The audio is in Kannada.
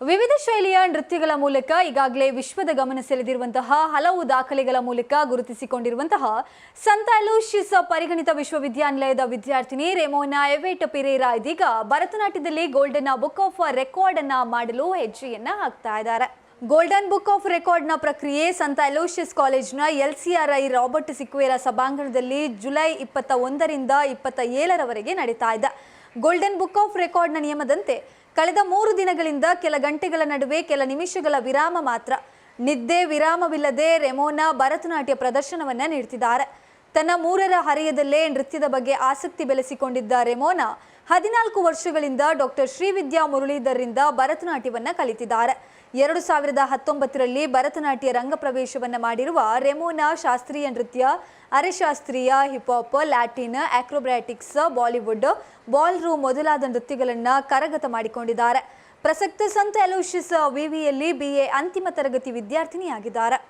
ವಿವಿಧ ಶೈಲಿಯ ನೃತ್ಯಗಳ ಮೂಲಕ ಈಗಾಗಲೇ ವಿಶ್ವದ ಗಮನ ಸೆಳೆದಿರುವಂತಹ ಹಲವು ದಾಖಲೆಗಳ ಮೂಲಕ ಗುರುತಿಸಿಕೊಂಡಿರುವಂತಹ ಸಂತ ಲೂಶಿಸ್ ಪರಿಗಣಿತ ವಿಶ್ವವಿದ್ಯಾನಿಲಯದ ವಿದ್ಯಾರ್ಥಿನಿ ರೆಮೋನಾ ಎವೆಟ್ ಪಿರೇರಾ ಇದೀಗ ಭರತನಾಟ್ಯದಲ್ಲಿ ಗೋಲ್ಡನ್ ಬುಕ್ ಆಫ್ ರೆಕಾರ್ಡ್ ಅನ್ನ ಮಾಡಲು ಹೆಜ್ಜೆಯನ್ನ ಹಾಕ್ತಾ ಇದ್ದಾರೆ. ಗೋಲ್ಡನ್ ಬುಕ್ ಆಫ್ ರೆಕಾರ್ಡ್ನ ಪ್ರಕ್ರಿಯೆ ಸಂತ Aloysius ಕಾಲೇಜ್ನ L C R I Robert Sequeira ಸಭಾಂಗಣದಲ್ಲಿ ಜುಲೈ ಇಪ್ಪತ್ತ ಒಂದರಿಂದ ಇಪ್ಪತ್ತ ಏಳರವರೆಗೆ ನಡೀತಾ ಇದೆ. ಗೋಲ್ಡನ್ ಬುಕ್ ಆಫ್ ರೆಕಾರ್ಡ್ನ ನಿಯಮದಂತೆ ಕಳೆದ ಮೂರು ದಿನಗಳಿಂದ ಕೆಲ ಗಂಟೆಗಳ ನಡುವೆ ಕೆಲ ನಿಮಿಷಗಳ ವಿರಾಮ ಮಾತ್ರ. ನಿದ್ದೆ ವಿರಾಮವಿಲ್ಲದೆ ರೆಮೋನಾ ಭರತನಾಟ್ಯ ಪ್ರದರ್ಶನವನ್ನ ನೀಡ್ತಿದ್ದಾರೆ. ತನ್ನ ಮೂರರ ಹರೆಯದಲ್ಲೇ ನೃತ್ಯದ ಬಗ್ಗೆ ಆಸಕ್ತಿ ಬೆಳೆಸಿಕೊಂಡಿದ್ದ ರೆಮೋನಾ ಹದಿನಾಲ್ಕು ವರ್ಷಗಳಿಂದ ಡಾಕ್ಟರ್ ಶ್ರೀವಿದ್ಯಾ ಮುರಳೀಧರ್ರಿಂದ ಭರತನಾಟ್ಯವನ್ನು ಕಲಿತಿದ್ದಾರೆ. ಎರಡು ಸಾವಿರದ ಹತ್ತೊಂಬತ್ತರಲ್ಲಿ ಭರತನಾಟ್ಯ ರಂಗಪ್ರವೇಶವನ್ನ ಮಾಡಿರುವ ರೆಮೋನಾ ಶಾಸ್ತ್ರೀಯ ನೃತ್ಯ, ಅರೆಶಾಸ್ತ್ರೀಯ, hip hop, Latin, acrobatics, Bollywood ballroom ಮೊದಲಾದ ನೃತ್ಯಗಳನ್ನು ಕರಗತ ಮಾಡಿಕೊಂಡಿದ್ದಾರೆ. ಪ್ರಸಕ್ತ ಸಂತ ಅಲೋಷಿಯಸ್ ವಿವಿಯಲ್ಲಿ ಬಿಎ ಅಂತಿಮ ತರಗತಿ ವಿದ್ಯಾರ್ಥಿನಿಯಾಗಿದ್ದಾರೆ.